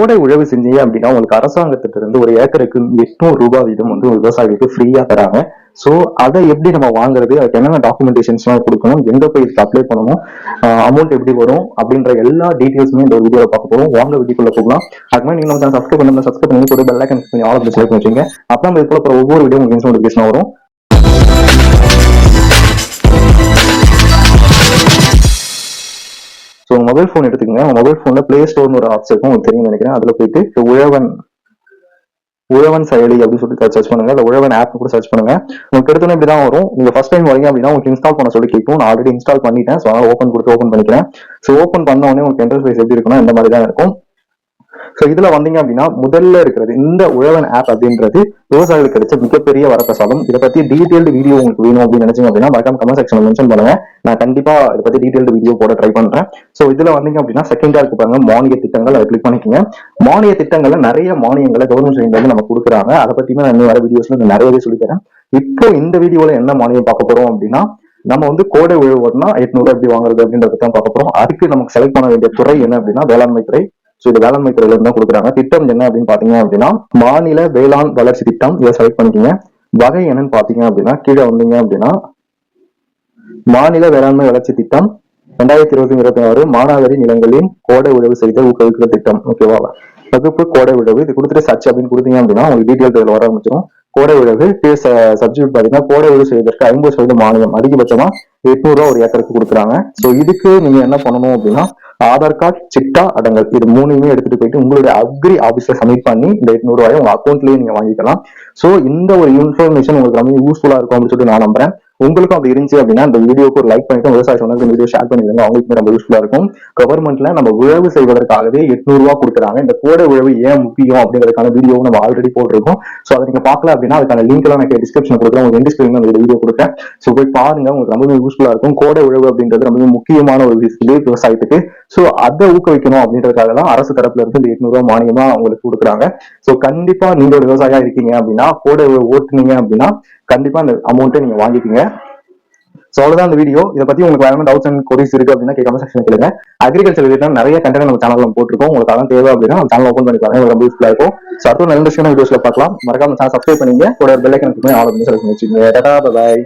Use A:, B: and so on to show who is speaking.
A: கோடை உழவு செஞ்சீங்க அப்படின்னா உங்களுக்கு அரசாங்கத்துல இருந்து ஒரு ஏக்கருக்கு எட்நூறு ரூபாய் வீதம் வந்து விவசாயிகளுக்கு ஃப்ரீயா தராங்க. சோ அதை எப்படி நம்ம வாங்குறது அதுக்கு என்னென்ன டாக்குமெண்டேஷன்ஸ்லாம் கொடுக்கணும் எங்க போய் இதுக்கு அப்ளை பண்ணணும் அமௌண்ட் எப்படி வரும் அப்படின்ற எல்லா டீட்டெயில்ஸுமே இந்த வீடியோல பார்க்க போறோம். வாங்க வீடியோக்குள்ள போகலாம். அது மாதிரி நீங்க நம்ம சப்ஸ்கிரைப் பண்ணி சப்ஸ்கிரைப் பண்ணி கூட பெல் ஐக்கன் பண்ணி ஆல் ஆஃப் செலக்ட் வச்சுங்க அப்போ இதுக்குள்ள ஒவ்வொரு வீடியோ உங்களுக்கு நோட்டிஃபிகேஷன் வரும். ஸோ மொபைல் ஃபோன் எடுத்துக்கங்க. மொபைல் ஃபோன்ல பிளே ஸ்டோர்னு ஒரு ஆப்ஸ் இருக்கும். உங்களுக்கு தெரியும் நினைக்கிறேன். அதுல போயிட்டு உழவன் உழவன் செயலி அப்படின்னு சொல்லிட்டு சர்ச் பண்ணுங்க. இல்ல உழவன் ஆப் கூட சர்ச் பண்ணுங்க. உங்களுக்கு எடுத்தோன்னே இப்படி தான் வரும். நீங்க ஃபர்ஸ்ட் டைம் வரீங்க அப்படின்னா உங்களுக்கு இன்ஸ்டால் பண்ண சொல்லி கேட்கும். நான் ஆல்ரெடி இன்ஸ்டால் பண்ணிட்டேன். ஸோ அதனால ஓப்பன் கொடுத்து ஓப்பன் பண்ணிக்கிறேன். ஸோ ஓப்பன் பண்ண உடனே உங்களுக்கு இன்டர்ஃபேஸ் எப்படி இருக்குன்னா இந்த மாதிரி தான் இருக்கும். ஸோ இதுல வந்தீங்க அப்படின்னா முதல்ல இருக்கிறது இந்த உழவன் ஆப் அப்படின்றது விவசாயிகளுக்கு கிடைச்ச மிகப்பெரிய வரப்பிரசாதம். இதை பத்தி டீட்டெயில்டு வீடியோ உங்களுக்கு வேணும் அப்படின்னு நினைச்சீங்க அப்படின்னா மறக்காம கமெண்ட் செக்ஷன்ல மென்ஷன் பண்ணுங்க. நான் கண்டிப்பா இதை பத்தி டீட்டெயில் வீடியோ போட ட்ரை பண்றேன். ஸோ இதுல வந்தீங்க அப்படின்னா செகண்டா இருக்கு பாருங்க மானிய திட்டங்கள். அதை கிளிக் பண்ணிக்கோங்க. மானிய திட்டங்கள்ல நிறைய மானியங்களை கவர்மெண்ட் வந்து நம்ம கொடுக்குறாங்க. அதை பத்தியுமே நான் இன்னும் வர வீடியோஸ்ல நிறையவே சொல்லித்தரேன். இப்போ இந்த வீடியோல என்ன மானியம் பார்க்க போறோம் அப்படின்னா நம்ம வந்து கோடை உழவுனா எட்நூறு எப்படி வாங்குறது அப்படின்றத தான் பார்க்க போறோம். அதுக்கு நமக்கு செலக்ட் பண்ண வேண்டிய துறை என்ன அப்படின்னா வேளாண்மை துறை. ஸோ இது வேளாண்மை துறையில இருந்து தான் கொடுக்குறாங்க. திட்டம் என்ன அப்படின்னு பாத்தீங்க அப்படின்னா மாநில வேளாண் வளர்ச்சி திட்டம். இதை செலக்ட் பண்ணிக்கீங்க. வகை என்னன்னு பாத்தீங்க அப்படின்னா கீழே வந்தீங்க அப்படின்னா மாநில வேளாண்மை வளர்ச்சி திட்டம் ரெண்டாயிரத்தி இருபத்தி இருபத்தி ஆறு மானாவாரி நிலங்களின் கோடை உழவு செய்த ஊக்குவிக்கிற திட்டம். ஓகேவா வகுப்பு கோடை உழவு இது கொடுத்துட்டு சர்ச் அப்படின்னு கொடுத்தீங்க அப்படின்னா உங்களுக்கு டீட்டெயில் இதுல வர ஆரம்பிச்சிடும் கோடை உழவு சப்ஜெக்ட் பாத்தீங்கன்னா கோடை உழவு செய்வதற்கு ஐம்பது சதவீதம் மானியம். அதிகபட்சமா எட்நூறு ரூபா ஒரு ஏக்கருக்கு கொடுக்குறாங்க. சோ இதுக்கு நீங்க என்ன பண்ணணும் அப்படின்னா ஆதார் கார்டு சிட்டா அடங்கல் இது மூணையுமே எடுத்துட்டு போயிட்டு உங்களுடைய அக்ரி ஆபீஸ்ல சப்மிட் பண்ணி இந்த எட்நூறு ரூபாயை உங்க அக்கௌண்ட்லயே நீங்க வாங்கிக்கலாம். சோ இந்த ஒரு இன்ஃபர்மேஷன் உங்களுக்கு ரொம்ப யூஸ்ஃபுல்லா இருக்கும் அப்படின்னு சொல்லிட்டு நான் நம்புறேன். உங்களுக்கும் அப்படி இருந்துச்சு அப்படின்னா அந்த வீடியோக்கு ஒரு லைக் பண்ணிட்டு விவசாய சொன்னது வீடியோ ஷேர் பண்ணிடுங்க. அவங்களுக்கு ரொம்ப யூஸ்ஃபுல்லா இருக்கும். கவர்மெண்ட்ல நம்ம உழவு செய்வதற்காகவே எட்நூறு ரூபா கொடுக்குறாங்க. இந்த கோடை உழவு ஏன் முக்கியம் அப்படிங்கிறதுக்கான வீடியோவும் நம்ம ஆல்ரெடி போட்டிருக்கோம். சோ அதை நீங்க பார்க்கல அப்படின்னா அதுக்கான லிங்க் எல்லாம் நான் டிஸ்கிரிப்ஷன் கொடுக்குறேன். உங்களுக்கு எந்த ஸ்கிரீன் அந்த வீடியோ கொடுக்குறேன். சோ போய் பாருங்க. உங்களுக்கு ரொம்பவே யூஸ்ஃபுல்லா இருக்கும். கோடை உழவு அப்படின்றது ரொம்பவே முக்கியமான ஒரு விஷயம் விவசாயத்துக்கு சோ அதை ஊக்குவிக்கணும் அப்படின்றதுக்காக தான் அரசு தரப்புல இருந்து இந்த எட்நூறு ரூபா மானியமா அவங்களுக்கு கொடுக்குறாங்க. சோ கண்டிப்பா நீங்க ஒரு விவசாயியா இருக்கீங்க அப்படின்னா கோடை ஓட்டுனீங்க அப்படின்னா கண்டிப்பா அந்த அமௌண்ட்டை நீங்க வாங்கிக்கீங்க. சோ அவ்வளவுதான் அந்த வீடியோ இதை பத்தி உங்களுக்கு வேற டவுட்ஸ் அண்ட் கொரிஸ் இருக்கு அப்படின்னா கேட்காம செக்ஷன் கேளுங்க. அக்ரிகல்ச்சர் ரிலேட்டட் நிறைய கண்டென்ட் நம்ம சேனல்ல போட்டிருக்கோம். உங்களுக்கு அதான் தேவை அப்படின்னா நம்ம சேனல் ஓப்பன் பண்ணி பாருங்க. ரொம்ப யூஸ்ஃபுல்லா இருக்கும். ஸோ அடுத்த நல்ல விஷயம் வீடியோஸ்ல பார்க்கலாம். மறக்காம சேனல் சப்ஸ்கிரைப் பண்ணீங்க. கூட பெல் ஐக்கன் பண்ணி ஆல் பண்ணி செலக்ட் பண்ணி வச்சுக்கோங்க பாய்